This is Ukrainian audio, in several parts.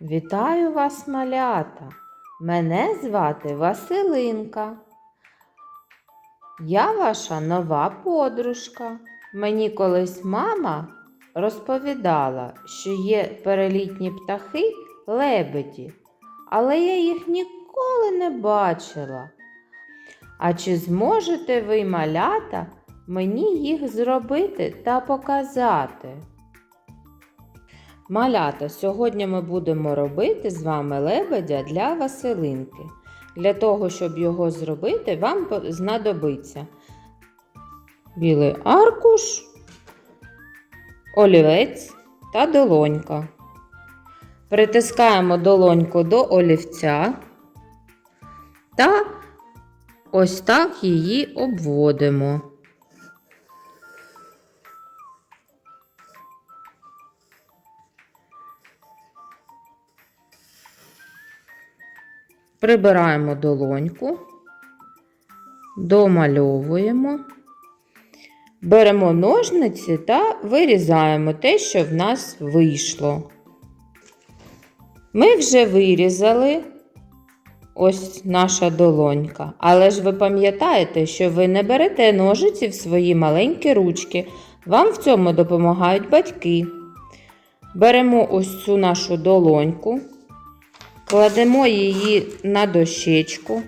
Вітаю вас, малята! Мене звати Василинка. Я ваша нова подружка. Мені колись мама розповідала, що є перелітні птахи лебеді, але я їх ніколи не бачила. А чи зможете ви, малята, мені їх зробити та показати? Малята, сьогодні ми будемо робити з вами лебедя для Василинки. Для того, щоб його зробити, вам знадобиться білий аркуш, олівець та долонька. Притискаємо долоньку до олівця та ось так її обводимо. Прибираємо долоньку, домальовуємо, беремо ножниці та вирізаємо те, що в нас вийшло. Ми вже вирізали ось наша долонька, але ж ви пам'ятаєте, що ви не берете ножиці в свої маленькі ручки. Вам в цьому допомагають батьки. Беремо ось цю нашу долоньку. Кладемо її на дощечку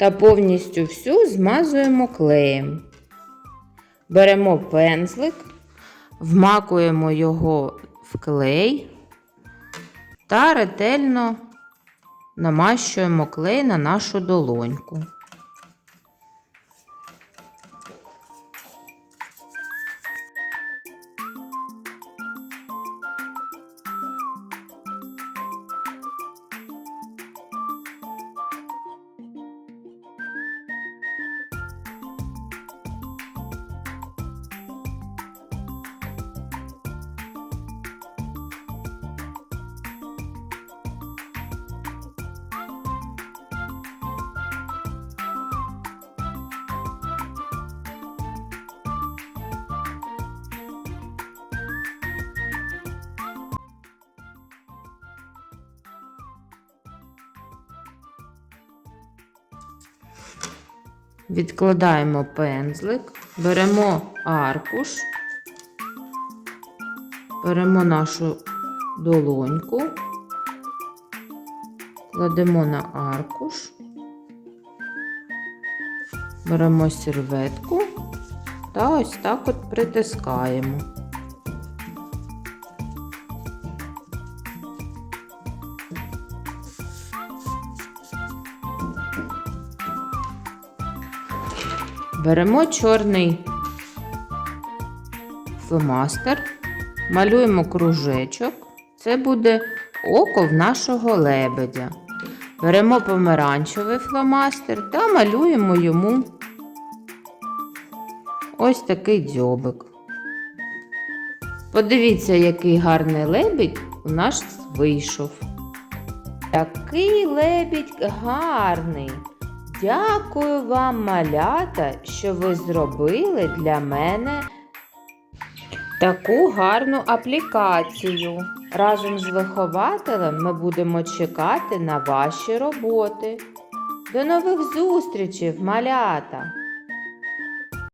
та повністю всю змазуємо клеєм. Беремо пензлик, вмакуємо його в клей та ретельно намащуємо клей на нашу долоньку. Відкладаємо пензлик, беремо аркуш, беремо нашу долоньку, кладемо на аркуш, беремо серветку та ось так от притискаємо. Беремо чорний фломастер, малюємо кружечок. Це буде око в нашого лебедя. Беремо помаранчевий фломастер та малюємо йому ось такий дзьобик. Подивіться, який гарний лебідь у нас вийшов. Який лебідь гарний! Дякую вам, малята, що ви зробили для мене таку гарну аплікацію. Разом з вихователем ми будемо чекати на ваші роботи. До нових зустрічей, малята!